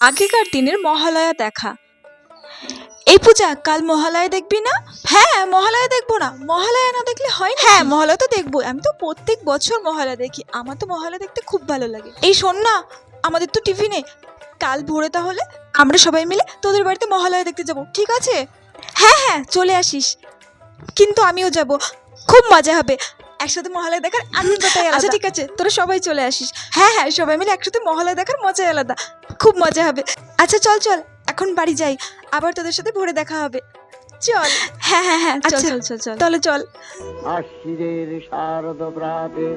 আগেকার দিনের মহালয়া দেখা। এই পূজা কাল মহালয়া দেখবি না? হ্যাঁ মহালয়া দেখব না। মহালয়া না দেখলে হয় না হ্যাঁ মহালয়া তো দেখব। আমি তো প্রত্যেক বছর মহালয়া দেখি। আমার তো মহালয়া দেখতে খুব ভালো লাগে। এই শোন না আমাদের তো টিভি নেই কাল ভোরে তাহলে আমরা সবাই মিলে তোদের বাড়িতে মহালয়া দেখতে যাব ঠিক আছে? হ্যাঁ হ্যাঁ চলে আসিস। কিন্তু আমিও যাব। খুব মজা হবে। একসাথে মহালয়া দেখার আনন্দটাই আচ্ছা ঠিক আছে তোরা সবাই চলে আসিস। হ্যাঁ হ্যাঁ সবাই মিলে একসাথে মহালয়া দেখার মজাই আলাদা। খুব মজা হবে। আচ্ছা চল চল এখন বাড়ি যাই। আবার তোদের সাথে ভোরে দেখা হবে। চল। হ্যাঁ হ্যাঁ হ্যাঁ চল চল চল চল। তাহলে চল। আশ্বিরের শারদ প্রাতে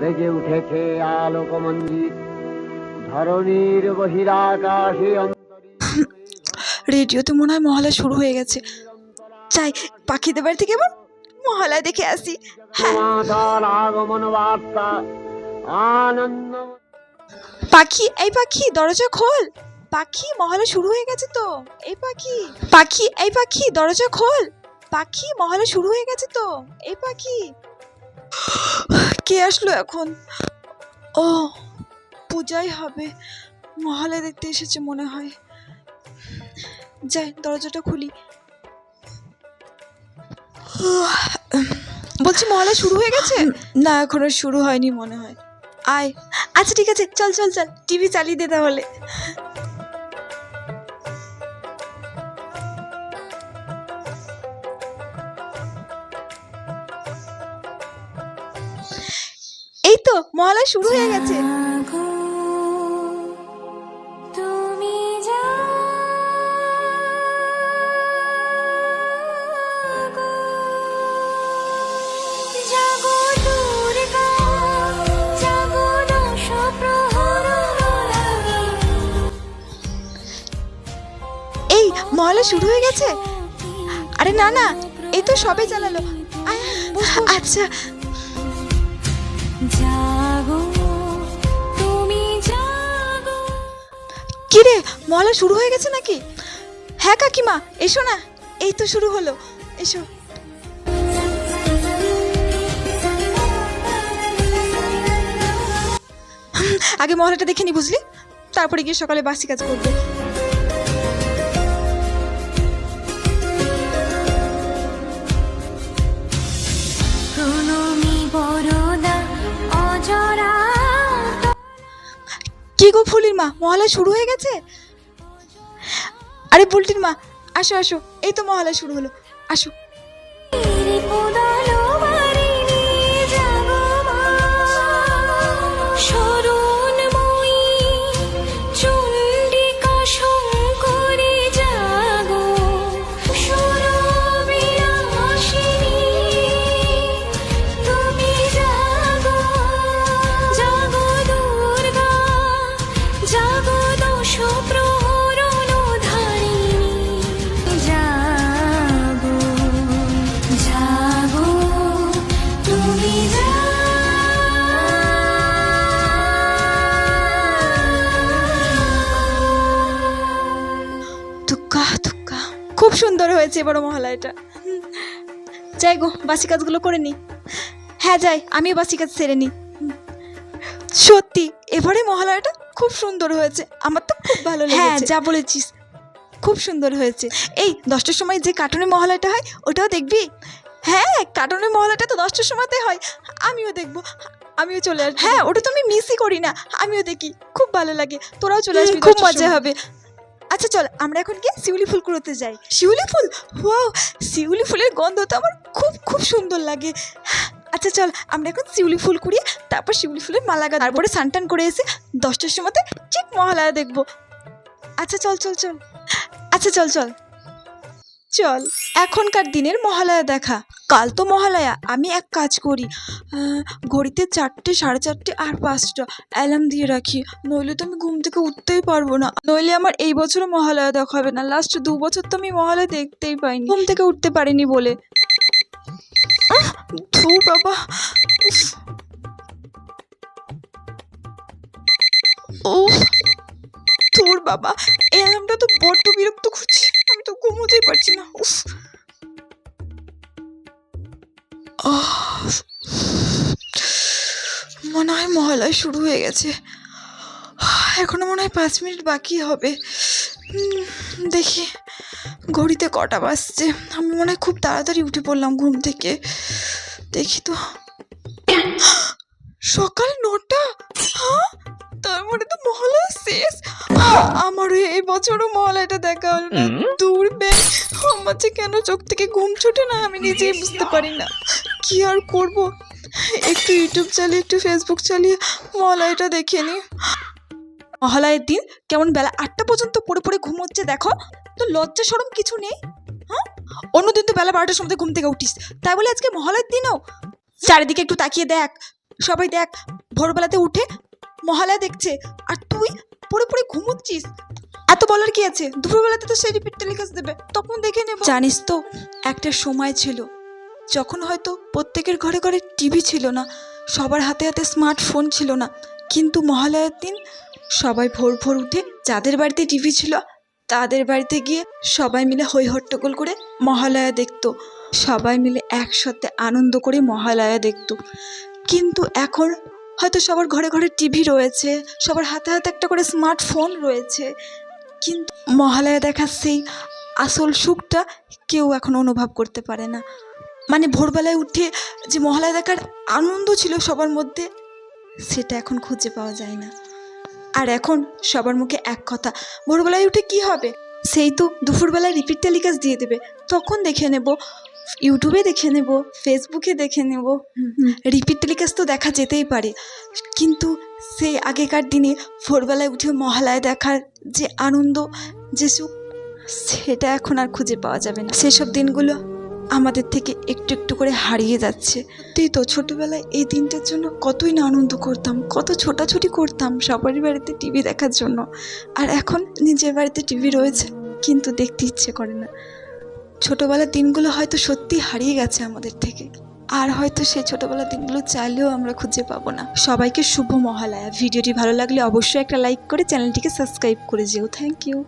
বেজে উঠেছে আলোক মঞ্জিত ধরণীর বহিরাকাশে রেডিওতে মনে হয় মহালয়া শুরু হয়ে গেছে। চাই পাখিদের বাড়ি থেকে এবার মহালয়া দেখে আসি। হ্যাঁ আগমন বার্তা আনন্দ পাখি, এই পাখি, দরজা খোল। পাখি, মহলে শুরু হয়ে গেছে তো। এই পাখি পাখি, এই পাখি, দরজা খোল। পাখি, মহলে শুরু হয়ে গেছে তো। এই পাখি। কে আসলো এখন? ও, পূজাই হবে। মহলে দেখতে এসেছে মনে হয়। যাই, দরজাটা খুলি। বলছি মহলে শুরু হয়ে গেছে? না, এখনও শুরু হয়নি মনে হয়। আয়। আচ্ছা ঠিক আছে, চল চল চল, টিভি চালিয়ে দে তাহলে। এই তো, মহালয় শুরু হয়ে গেছে। এই মহালয়া শুরু হয়ে গেছে? আরে না না এই তো সবে চালালো। বস। আচ্ছা। জাগো তুমি জাগো। রে মহালয়া শুরু হয়ে গেছে নাকি? হ্যাঁ কাকিমা এসো না। এই তো শুরু হলো। এসো। আগে মহলাটা দেখে নি বুঝলি? তারপরে গিয়ে সকালে বাসি কাজ করবে। গো ফুলির মা, মহালয়া শুরু হয়ে গেছে? আরে বুলটির মা, আসো আসো, এই তো মহালয়া শুরু হলো। আসো। হয়েছে এবার মহালয়াটা। যাই গো বাসি কাজগুলো করে নি। হ্যাঁ যাই আমিও বাসি কাজ সেরে নি। সত্যি এবারে মহালয়াটা খুব সুন্দর হয়েছে। আমার তো খুব ভালো লেগেছে। হ্যাঁ যা বলেছিস। খুব সুন্দর হয়েছে। এই দশটার সময় যে কার্টুনের মহালয়াটা হয় ওটাও দেখবি? হ্যাঁ কার্টুনের মহালয়াটা তো দশটার সময়তে হয়। আমিও দেখব। আমিও চলে আসব। হ্যাঁ ওটা তো আমি মিসই করি না। আমিও দেখি। খুব ভালো লাগে। তোরাও চলে আসবি খুব মজা হবে। আচ্ছা চল, আমরা এখন গিয়ে শিউলি ফুল কুড়োতে যাই। শিউলি ফুল? ওয়াও, শিউলি ফুলের গন্ধ তো আমার খুব খুব সুন্দর লাগে। আচ্ছা চল, আমরা এখন শিউলি ফুল কুড়িয়ে তারপর শিউলি ফুলের মালা গাঁথবো। তারপরে স্নান করে এসে দশটার সময়তে ঠিক মহালয়া দেখব। আচ্ছা চল চল চল। আচ্ছা চল চল। চল, এখনকার দিনের মহালয়া দেখা। কাল তো মহালয়া, আমি এক কাজ করি। ঘড়িতে চারটে, সাড়ে চারটে আর পাঁচটা। অ্যালার্ম দিয়ে রাখি। নইলে তো আমি ঘুম থেকে উঠতেই পারব না। নইলে আমার এই বছরও মহালয়া দেখা হবে না। লাস্ট দু বছর তো আমি মহালয়া দেখতেই পাইনি। ঘুম থেকে উঠতে পারিনি বলে। ধুর বাবা। উফ। ধুর বাবা। এই অ্যালার্মটা তো বড্ড বিরক্ত করছে। আমি তো ঘুমোতেই পারছি না। উফ। মনে হয় মহালয়া শুরু হয়ে গেছে। এখনও মনে হয় পাঁচ মিনিট বাকি হবে। দেখি ঘড়িতে কটা বাজছে। আমি মনে হয় খুব তাড়াতাড়ি উঠে পড়লাম ঘুম থেকে। দেখি তো। সকাল নটা? হ্যাঁ? তার মানে তো মহলা শেষ? আমারও এই বছরও মহলাটা দেখা হলো না। দূর বে যে কেন? চোখ থেকে ঘুম ছোটে না? আমি নিজেই বুঝতে পারি না। কি আর করব? একটু ইউটিউব চালিয়ে, একটু ফেসবুক চালিয়ে মহলাটা দেখে নি। মহালয়ের দিন কেমন বেলা আটটা পর্যন্ত পড়ে পড়ে ঘুমোচ্ছে দেখো। তো লজ্জা সরম কিছু নেই? হ্যাঁ? অন্যদিন তো বেলা বারোটার সময় ঘুম থেকে উঠিস। তাই বলে আজকে মহালয়ের দিনও? চারিদিকে একটু তাকিয়ে দেখ। সবাই দেখ, ভোরবেলাতে উঠে মহালয়া দেখছে। আর তুই পড়ে পড়ে ঘুমোচ্ছিস? এত বলার কি আছে? দুপুরবেলাতে তো সেই রিপিট টেলিকাস্ট দেবে। তখন দেখে নেব। জানিস তো, একটা সময় ছিল, যখন হয়তো প্রত্যেকের ঘরে ঘরে টিভি ছিল না, সবার হাতে হাতে স্মার্টফোন ছিল না, কিন্তু মহালয়ার দিন সবাই ভোর ভোর উঠে যাদের বাড়িতে টিভি ছিল, তাদের বাড়িতে গিয়ে সবাই মিলে হই হট্টগোল করে মহালয়া দেখতো। সবাই মিলে একসাথে আনন্দ করে মহালয়া দেখতো। কিন্তু এখন হয়তো সবার ঘরে ঘরে টিভি রয়েছে, সবার হাতে হাতে একটা করে স্মার্টফোন রয়েছে কিন্তু মহালয়া দেখার সেই আসল সুখটা কেউ এখন অনুভব করতে পারে না। মানে ভোরবেলায় উঠে যে মহালয়া দেখার আনন্দ ছিল সবার মধ্যে, সেটা এখন খুঁজে পাওয়া যায় না। আর এখন সবার মুখে এক কথা, ভোরবেলায় উঠে কি হবে? সেই তো দুপুরবেলায় রিপিট টেলিকাস্ট দিয়ে দেবে। তখন দেখে নেব ইউটিউবে দেখে নেব ফেসবুকে দেখে নেব। রিপিট টেলিকাস্ট তো দেখা যেতেই পারে। কিন্তু সেই আগেকার দিনে ভোরবেলায় উঠে মহালয়া দেখার যে আনন্দ, যে সুখ, সেটা এখন আর খুঁজে পাওয়া যাবে না। সেসব দিনগুলো আমাদের থেকে একটু একটু করে হারিয়ে যাচ্ছে। তুই তো ছোটবেলায় এই দিনটার জন্য কতই না আনন্দ করতাম, কত ছোটাছুটি করতাম সবারই বাড়িতে টিভি দেখার জন্য। আর এখন নিজের বাড়িতে টিভি রয়েছে, কিন্তু দেখতে ইচ্ছে করে না। ছোটবেলার দিনগুলো হয়তো সত্যি হারিয়ে গেছে আমাদের থেকে। আর হয়তো সেই ছোটবেলার দিনগুলো চাইলেও আমরা খুঁজে পাবো না। সবাইকে শুভ মহালয়া। ভিডিওটি ভালো লাগলে অবশ্যই একটা লাইক করে চ্যানেলটিকে সাবস্ক্রাইব করে যেও। Thank you